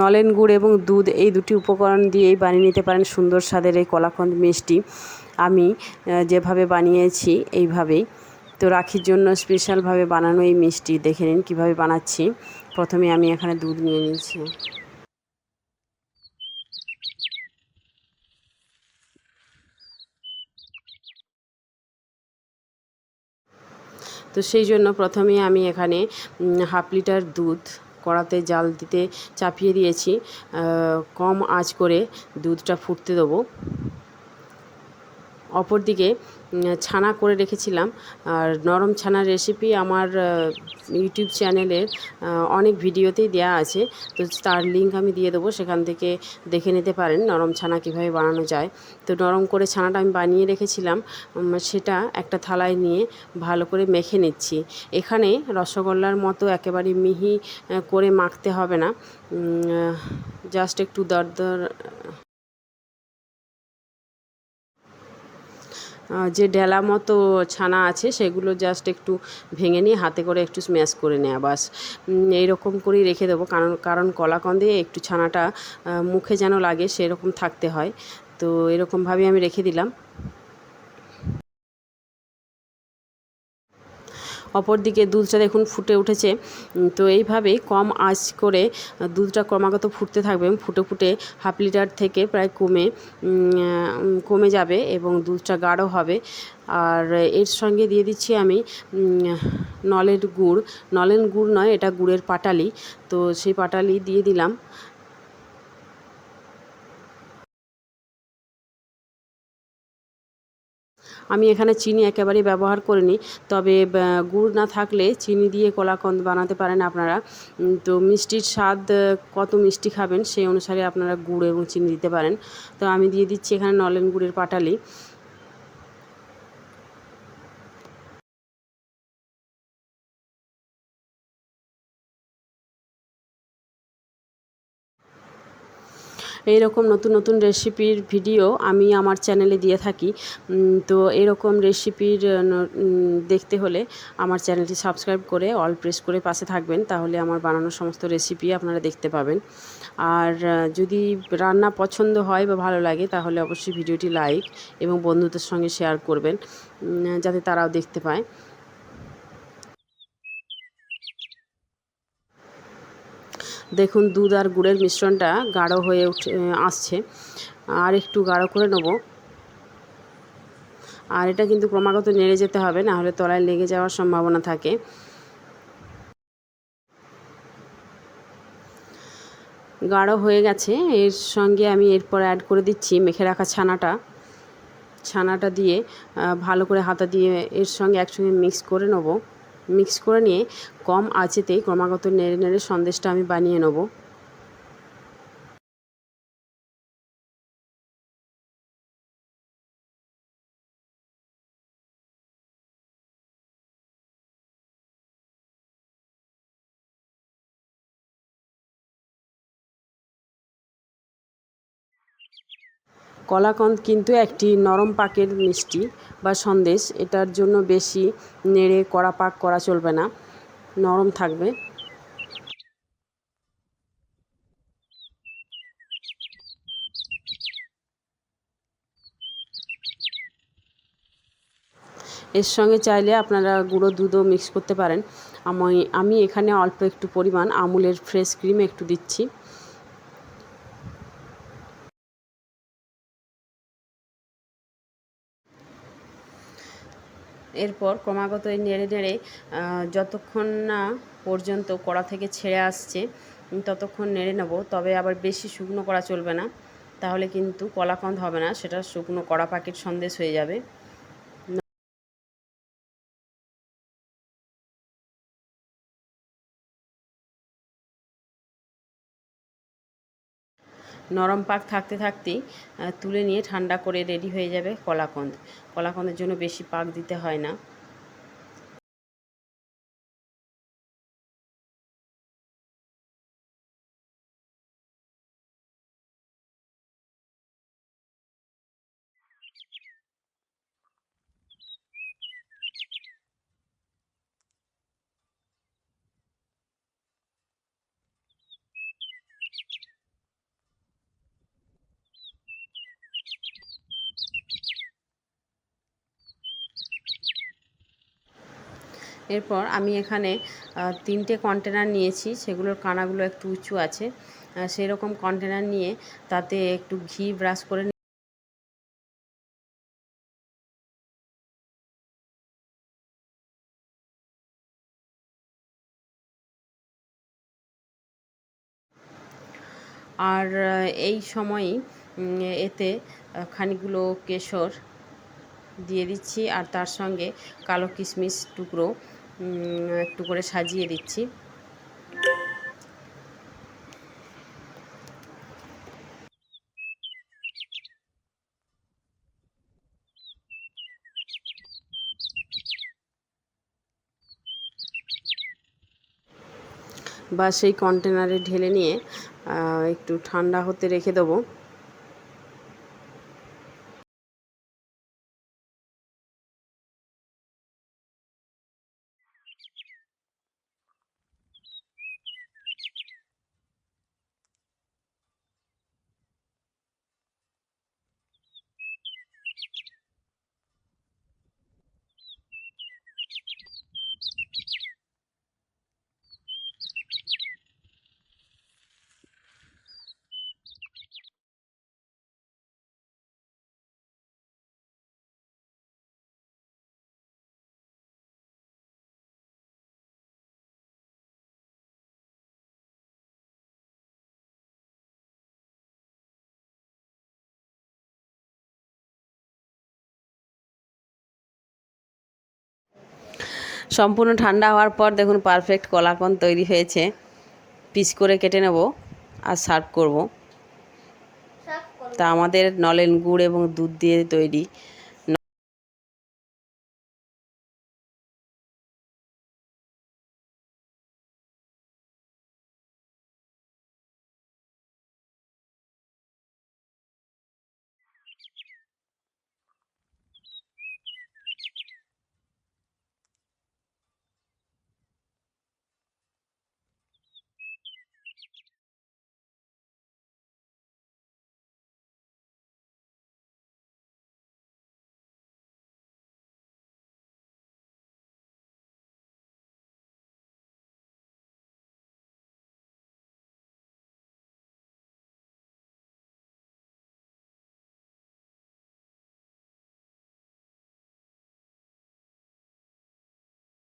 নলেন গুড় এবং দুধ এই দুটি উপকরণ দিয়েই বানিয়ে নিতে পারেন সুন্দর স্বাদের এই কলাকন্দ মিষ্টি। আমি যেভাবে বানিয়েছি এইভাবেই। তো রাখির জন্য স্পেশালভাবে বানানো এই মিষ্টি, দেখে নিন কীভাবে বানাচ্ছি। প্রথমে আমি এখানে দুধ নিয়ে নিয়েছি তো সেই জন্য প্রথমে আমি এখানে হাফ লিটার দুধ কড়াতে জাল দিতে চাপিয়ে দিয়েছি। কম আঁচ করে দুধটা ফুটতে দেবো। অপরদিকে ছানা করে রেখেছিলাম। আর নরম ছানার রেসিপি আমার ইউটিউব চ্যানেলের অনেক ভিডিওতেই দেওয়া আছে। তো তার লিঙ্ক আমি দিয়ে দেবো সেখান থেকে দেখে নিতে পারেন নরম ছানা কীভাবে বানানো যায়। তো নরম করে ছানাটা আমি বানিয়ে রেখেছিলাম সেটা একটা থালায় নিয়ে ভালো করে মেখে নিচ্ছি। এখানে রসগোল্লার মতো একেবারে মিহি করে মাখতে হবে না। জাস্ট একটু দরদর আহ, যে ডেলা মতো ছানা আছে, সেগুলো জাস্ট একটু ভেঙে নিয়ে হাতে করে একটু স্ম্যাশ করে নেওয়া বাস। এইরকম করেই রেখে দেবো। কারণ কারণ কলাকন্দে একটু ছানাটা মুখে যেন লাগে, সেরকম থাকতে হয়। তো এরকমভাবে আমি রেখে দিলাম। অপরদিকে দুধটা দেখুন ফুটে উঠেছে। তো এইভাবেই কম আঁচ করে দুধটা ক্রমাগত ফুটতে থাকবে ফুটে ফুটে হাফ লিটার থেকে প্রায় কমে কমে যাবে এবং দুধটা গাঢ় হবে। আর এর সঙ্গে দিয়ে দিচ্ছি আমি নলের গুড়। নলেন গুড় নয়, এটা গুড়ের পাটালি। তো সেই পাটালি দিয়ে দিলাম। আমি এখানে চিনি একেবারেই ব্যবহার করিনি, তবে গুড় না থাকলে চিনি দিয়ে কলাকন্দ বানাতে পারেন আপনারা। তো মিষ্টির স্বাদ কত মিষ্টি খাবেন সেই অনুসারে আপনারা গুড় এবং চিনি দিতে পারেন। তো আমি দিয়ে দিচ্ছি এখানে নলেন গুড়ের পাটালি। এইরকম নতুন নতুন রেসিপির ভিডিও আমি আমার চ্যানেলে দিয়ে থাকি। তো এরকম রেসিপির দেখতে হলে আমার চ্যানেলটি সাবস্ক্রাইব করে, অল প্রেস করে পাশে থাকবেন, তাহলে আমার বানানো সমস্ত রেসিপি আপনারা দেখতে পাবেন। আর যদি রান্না পছন্দ হয় বা ভালো লাগে, তাহলে অবশ্যই ভিডিওটি লাইক এবং বন্ধুদের সঙ্গে শেয়ার করবেন যাতে তারাও দেখতে পায়। দেখুন দুধ আর গুড়ের মিশ্রণটা গাঢ় হয়ে উঠে, আসছে। আর একটু গাঢ় করে নেব। আর এটা কিন্তু ক্রমাগত নেড়ে যেতে হবে, না হলে তলায় লেগে যাওয়ার সম্ভাবনা থাকে। গাঢ় হয়ে গেছে। এর সঙ্গে আমি এরপর অ্যাড করে দিচ্ছি মেখে রাখা ছানাটা। ছানাটা দিয়ে ভালো করে হাতা দিয়ে এর সঙ্গে একসঙ্গে মিক্স করে নেব। মিক্স করে নিয়ে কম আঁচেতেই ক্রমাগত নেড়ে নেড়ে সন্দেশটা আমি বানিয়ে নেব। কলাকন্দ কিন্তু একটি নরম পাকের মিষ্টি। বা সন্দেশ, এটার জন্য বেশি নেড়ে কড়া পাক করা চলবে না, নরম থাকবে। এর সঙ্গে চাইলে আপনারা গুঁড়ো দুধও মিক্স করতে পারেন। আমি আমি এখানে অল্প একটু পরিমাণ আমুলের ফ্রেশ ক্রিম একটু দিচ্ছি। এরপর ক্রমাগত এই নেড়ে নেড়ে যতক্ষণ না পর্যন্ত কড়া থেকে ছেড়ে আসছে ততক্ষণ নেড়ে নেব। তবে আবার বেশি শুকনো করা চলবে না, তাহলে কিন্তু কলাকন্দ হবে না, সেটা শুকনো কড়া পাখির সন্দেশ হয়ে যাবে। নরম পাক থাকতে থাকতেই তুলে নিয়ে ঠান্ডা করে রেডি হয়ে যাবে কলাকন্দ। কলাকন্দের জন্য বেশি পাক দিতে হয় না। এরপর আমি এখানে তিনটে কন্টেনার নিয়েছি সেগুলোর কানাগুলো একটু উঁচু আছে। আহ, সেই রকম কন্টেনার নিয়ে তাতে একটু ঘি ব্রাশ করে আর এই সময়ই এতে খানিকগুলো কেশর দিয়ে দিচ্ছি আর তার সঙ্গে কালো কিশমিশ টুকরো একটু করে সাজিয়ে দিচ্ছি। বা সেই কন্টেনারে ঢেলে নিয়ে একটু ঠান্ডা হতে রেখে দেবো। সম্পূর্ণ ঠান্ডা হওয়ার পর দেখুন পারফেক্ট কলাকন তৈরি হয়েছে। পিস করে কেটে নেব আর সার্ভ করব। তা আমাদের নলেন গুড় এবং দুধ দিয়ে তৈরি।